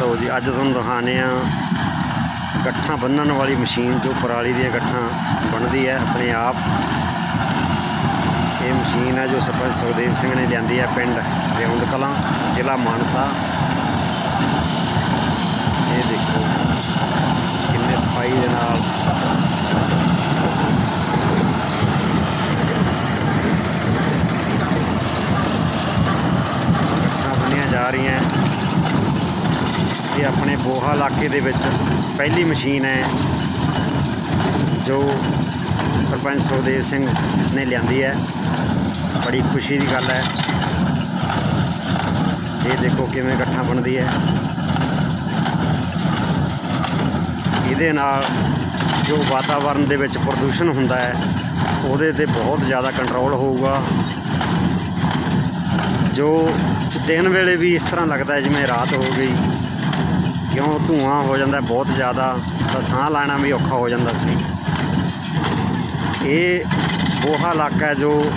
ਲਓ ਜੀ, ਅੱਜ ਤੁਹਾਨੂੰ ਦਿਖਾਣੇ ਆ ਗੱਠਾਂ ਬੰਨਣ ਵਾਲੀ ਮਸ਼ੀਨ, ਜੋ ਪਰਾਲੀ ਦੀਆਂ ਗੱਠਾਂ ਬਣਦੀ ਹੈ ਆਪਣੇ ਆਪ। ਇਹ ਮਸ਼ੀਨ ਹੈ ਜੋ ਸਰਪੰਚ ਸੁਖਦੇਵ ਸਿੰਘ ਨੇ ਲਿਆਂਦੀ ਹੈ ਪਿੰਡ ਰਿਉਂਦ ਕਲਾਂ ਜ਼ਿਲ੍ਹਾ ਮਾਨਸਾ। ਇਹ ਦੇਖੋ ਕਿੰਨੇ ਸਫ਼ਾਈ ਦੇ ਨਾਲ। ਗੱਠਾਂ ਬੰਨੀਆਂ ਜਾ ਰਹੀਆਂ। ਇਹ ਆਪਣੇ ਬੋਹਾ ਇਲਾਕੇ ਦੇ ਵਿੱਚ ਪਹਿਲੀ ਮਸ਼ੀਨ ਹੈ, ਜੋ ਸਰਪੰਚ ਸੁਖਦੇਵ ਸਿੰਘ ਨੇ ਲਿਆਂਦੀ ਹੈ। ਬੜੀ ਖੁਸ਼ੀ ਦੀ ਗੱਲ ਹੈ। ਇਹ ਦੇਖੋ ਕਿਵੇਂ ਇਕੱਠਾ ਬਣਦੀ ਹੈ। ਇਹਦੇ ਨਾਲ ਜੋ ਵਾਤਾਵਰਣ ਦੇ ਵਿੱਚ ਪ੍ਰਦੂਸ਼ਣ ਹੁੰਦਾ ਹੈ, ਉਹਦੇ ਤੇ ਬਹੁਤ ਜ਼ਿਆਦਾ ਕੰਟਰੋਲ ਹੋਊਗਾ। ਜੋ ਦਿਨ ਵੇਲੇ ਵੀ ਇਸ ਤਰ੍ਹਾਂ ਲੱਗਦਾ ਜਿਵੇਂ ਰਾਤ ਹੋ ਗਈ ਕਿਉਂ ਧੂਆਂ ਹੋ ਜਾਂਦਾ, ਬਹੁਤ ਜ਼ਿਆਦਾ, ਤਾਂ ਸਾਹ ਲੈਣਾ ਵੀ ਔਖਾ ਹੋ ਜਾਂਦਾ ਸੀ। ਇਹ ਉਹ ਇਲਾਕਾ ਜੋ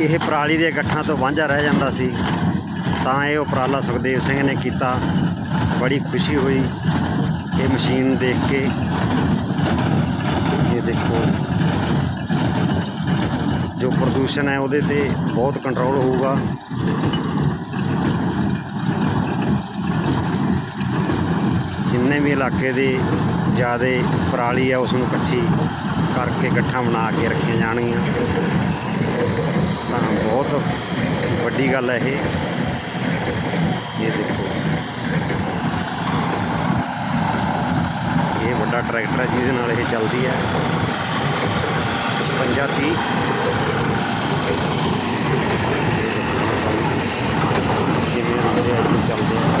ਇਹ ਪਰਾਲੀ ਦੇ ਗੱਠਾਂ ਤੋਂ ਵਾਂਝਾ ਰਹਿ ਜਾਂਦਾ ਸੀ। ਤਾਂ ਇਹ ਉਪਰਾਲਾ ਸੁਖਦੇਵ ਸਿੰਘ ਨੇ ਕੀਤਾ। ਬੜੀ ਖੁਸ਼ੀ ਹੋਈ ਇਹ ਮਸ਼ੀਨ ਦੇਖ ਕੇ। ਇਹ ਦੇਖੋ। ਜੋ ਪ੍ਰਦੂਸ਼ਣ ਹੈ ਉਹਦੇ ਤੇ ਬਹੁਤ ਕੰਟਰੋਲ ਹੋਊਗਾ। ਜਿੰਨੇ ਵੀ ਇਲਾਕੇ ਦੇ ਜਿਆਦੇ ਪਰਾਲੀ ਆ, ਉਸ ਨੂੰ ਇਕੱਠੀ ਕਰਕੇ ਗੱਠਾਂ ਬਣਾ ਕੇ ਰੱਖੀਆਂ ਜਾਣਗੀਆਂ। ਤਾਂ ਬਹੁਤ ਵੱਡੀ ਗੱਲ ਹੈ ਇਹ। ਇਹ ਦੇਖੋ। ਇਹ ਵੱਡਾ ਟਰੈਕਟਰ ਹੈ ਜਿਹਦੇ ਨਾਲ ਇਹ ਚੱਲਦੀ ਹੈ 55 30 ਜਿਵੇਂ ਹੁੰਦੇ ਆ ਜੀ ਚੱਲਦੇ ਆ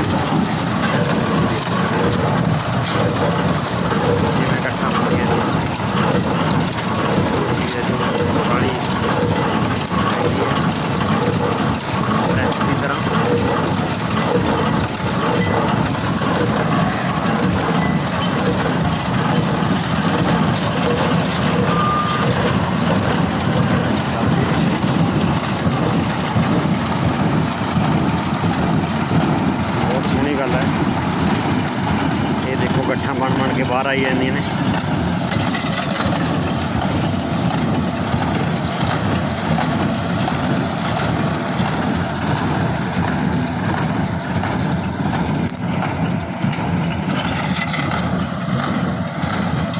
ਜਿਵੇਂ ਇਕੱਠਾ ਹੋ ਗਿਆ ਇਹ ਜੋ ਪਾਣੀ ਰੈਸਪੀ ਤਰ੍ਹਾਂ ਬਹੁਤ ਸੋਹਣੀ ਗੱਲ ਬਣ ਬਣ ਕੇ ਬਾਹਰ ਆਈ ਜਾਂਦੀਆਂ ਨੇ।